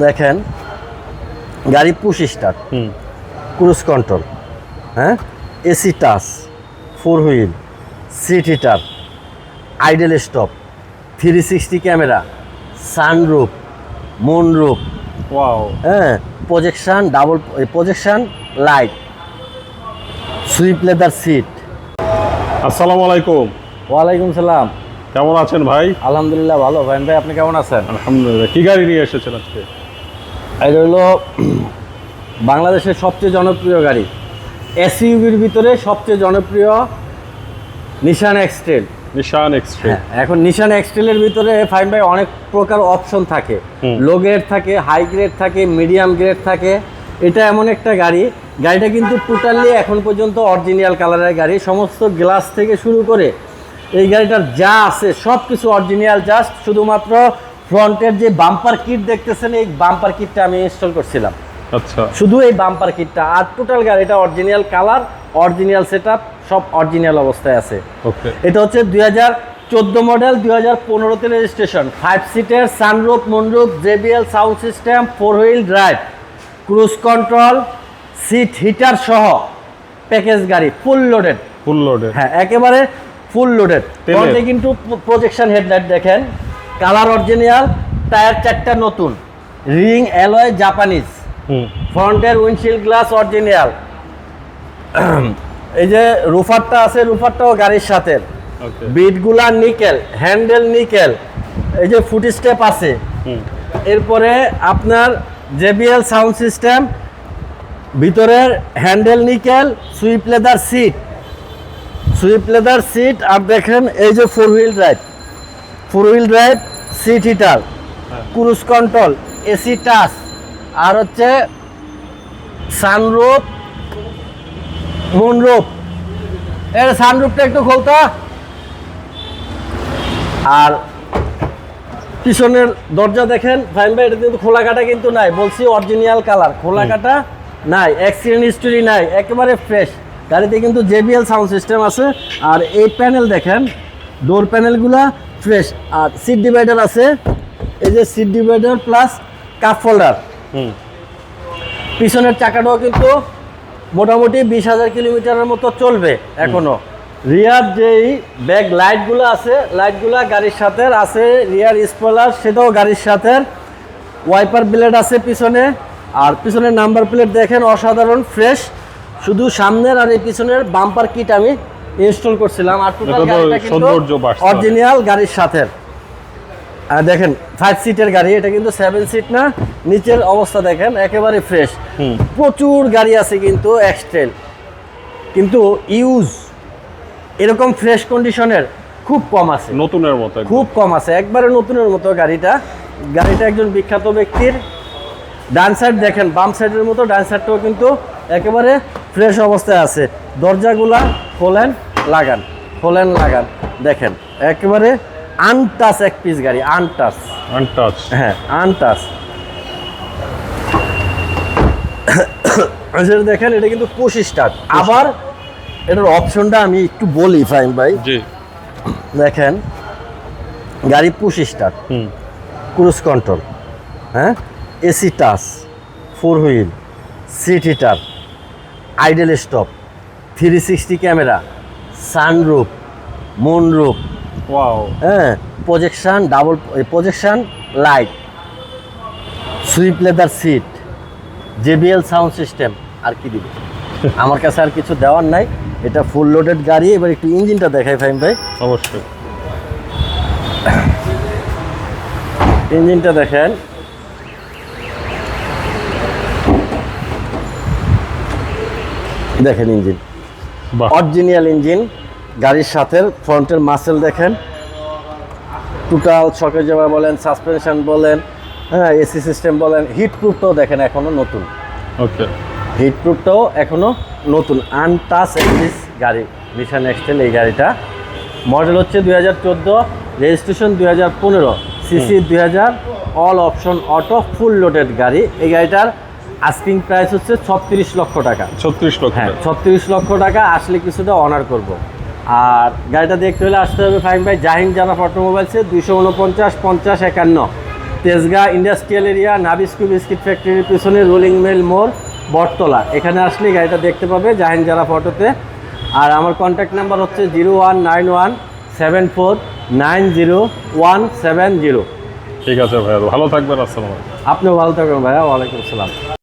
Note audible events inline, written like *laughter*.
দেখেন গাড়ি push start cruise control হ্যাঁ? AC touch four wheel seat heater idle stop three sixty camera sunroof moonroof wow. হ্যাঁ? Projection double projection light suede leather seat. আসসালামু আলাইকুম। ওয়ালাইকুম সালাম। কেমন আছেন ভাই? আলহামদুলিল্লাহ ভালো। ভাই ভাই আপনি কেমন আছেন? আলহামদুলিল্লাহ। কি গাড়ি নিয়ে এসেছেন আজকে? এটা হলো বাংলাদেশের সবচেয়ে জনপ্রিয় গাড়ি। এসইউভির ভিতরে সবচেয়ে জনপ্রিয় নিশান এক্সটেল নিশান এক্সট্রা হ্যাঁ এখন নিশান এক্সটেলের ভিতরে ফাইন বাই অনেক প্রকার অপশন থাকে। লো গ্রেড থাকে হাই গ্রেড থাকে মিডিয়াম গ্রেড থাকে। এটা এমন একটা গাড়ি। গাড়িটা কিন্তু টোটালি এখন পর্যন্ত অরিজিনাল কালারের গাড়ি। সমস্ত গ্লাস থেকে শুরু করে এই গাড়িটার যা আছে সব কিছু অরিজিনাল জাস্ট শুধুমাত্র ফ্রন্টের যে বাম্পার কিট দেখতেছেন এই বাম্পার কিটটা আমি ইনস্টল করছিলাম। আচ্ছা। শুধু এই বাম্পার কিটটা আর টোটাল গাড়িটা অরিজিনাল কালার অরিজিনাল সেট সব অরিজিনাল অবস্থায় আছে। ওকে এটা হচ্ছে দুই হাজার চোদ্দ মডেল দুই হাজার পনেরোতে রেজিস্ট্রেশন ফাইভ সিটের sunroof moonroof JBL sound system four wheel drive cruise control seat heater সহ প্যাকেজ গাড়ি ফুল লোডেড ফুল লোডে হ্যাঁ একেবারে ফুল লোডেড ফ্রন্টে কিন্তু প্রজেকশন হেডলাইট দেখেন। কালার অরিজিনাল টায়ার চারটা নতুন। Ring alloy Japanese. ফ্রন্টের উইন্ডশিল্ড গ্লাস অরিজিনাল। এই যে রুফারটা আছে রুফারটাও গাড়ির সাথে। বিটগুলা নিকেল হ্যান্ডেল নিকেল। এই যে ফুট স্টেপ আছে। এরপরে আপনার জেবিএল সাউন্ড সিস্টেম ভিতরের handle nickel suede leather seat. Suede leather seat আর দেখেন এই যে four wheel drive. Four wheel drive seat heater cruise control AC touch আর হচ্ছে সানরুপ মুনরুপ এর সানরুপটা একটু খোলতো। আর পিছনের দরজা দেখেন ফাইন ভাই এটা কিন্তু খোলা কাটা কিন্তু নাই বলছি অরিজিনাল কালার খোলা কাটা নাই অ্যাক্সিডেন্ট হিস্টোরি নাই একেবারে ফ্রেশ গাড়িতে কিন্তু জেবিএল সাউন্ড সিস্টেম আছে আর এই প্যানেল দেখেন ডোর প্যানেলগুলা ফ্রেশ আর সিট ডিভাইডার আছে। এই যে seat divider plus cup folder পিছনের চাকাটাও কিন্তু মোটামুটি বিশ হাজার কিলোমিটারের মতো চলবে এখনও। রিয়ার যেই ব্যাক লাইটগুলো আছে লাইটগুলো গাড়ির সাথে আছে রিয়ার স্পলার সেটাও গাড়ির সাথে। ওয়াইপার ব্লেড আছে পিছনে। আর পিছনের নাম্বার প্লেট দেখেন অসাধারণ ফ্রেশ শুধু সামনের আর এই পিছনের বাম্পার কিট আমি ইনস্টল করছিলাম আর টোটাল গাড়িটা কিন্তু। অরিজিনাল গাড়ির সাথে আর দেখেন ফাইভ সিটের গাড়ি এটা কিন্তু সেভেন সিট না নিচের অবস্থা দেখেন একেবারে ফ্রেশ প্রচুর গাড়ি আছে কিন্তু এক্সট্রেল কিন্তু ইউজ এরকম ফ্রেশ কন্ডিশনের খুব কম আছে। নতুনের মতো খুব কম আছে। একবারে নতুনের মতো গাড়িটা। গাড়িটা একজন বিখ্যাত ব্যক্তির। ডান সাইড দেখেন বাম সাইডের মতো ডান সাইডটাও কিন্তু একেবারে ফ্রেশ অবস্থায় আছে। দরজাগুলা খোলেন লাগান খোলেন লাগান। দেখেন একেবারে আনটাচ এক পিস গাড়ি আনটাচ। আনটাচ। হ্যাঁ আনটাচ। দেখেন এটা কিন্তু পুশ স্টার্ট। আবার এটার অপশনটা আমি একটু বলি ফাইম ভাই। দেখেন গাড়ি পুশ স্টার্ট। হুম। Cruise control. হ্যাঁ? AC touch four wheel seat heater idle stop. Three sixty camera sunroof moonroof wow হ্যাঁ projection double projection light suede leather seat JBL sound system আর কি দিবে? *laughs* আমার কাছে আর কিছু দেওয়ার নাই এটা ফুল লোডেড গাড়ি এবার একটু ইঞ্জিনটা দেখাই ফাইম ভাই। অবশ্যই। ইঞ্জিনটা দেখেন। দেখেন ইঞ্জিন। অরিজিনাল ইঞ্জিন গাড়ির সাথে ফ্রন্টের মাসেল দেখেন। টোটাল শকের জামা বলেন সাসপেনশন বলেন হ্যাঁ এসি সিস্টেম বলেন হিট প্রুফটাও দেখেন এখনও নতুন। ওকে হিট প্রুফটাও এখনও নতুন। আনটাচ এক্সিস গাড়ি মিশন এক্সটেল এই গাড়িটা। মডেল হচ্ছে দুই হাজার চোদ্দ রেজিস্ট্রেশন দুই হাজার পনেরো সিসি দুই হাজার all option auto full loaded গাড়ি। এই গাড়িটার আস্কিং প্রাইস হচ্ছে ছত্রিশ লক্ষ টাকা। ছত্রিশ লক্ষ হ্যাঁ ছত্রিশ লক্ষ টাকা আসলে কিছুটা অনার করব। আর গাড়িটা দেখতে হলে আসতে হবে ফাইন ভাই জাহিন জানা অটোমোবাইলসে দুইশো উনপঞ্চাশ পঞ্চাশ একান্ন। Tejgaon industrial area Nabisco biscuit ফ্যাক্টরির পিছনে রোলিং মেল মোড় বটতলা। এখানে আসলে গাড়িটা দেখতে পাবে জাহিন যারা ফটোতে আর আমার কন্ট্যাক্ট নাম্বার হচ্ছে zero one nine one seven four nine zero one seven zero ঠিক আছে ভাইয়া ভালো থাকবেন আসসালাম আপনিও ভালো থাকবেন ভাইয়া ওয়ালাইকুম আসসালাম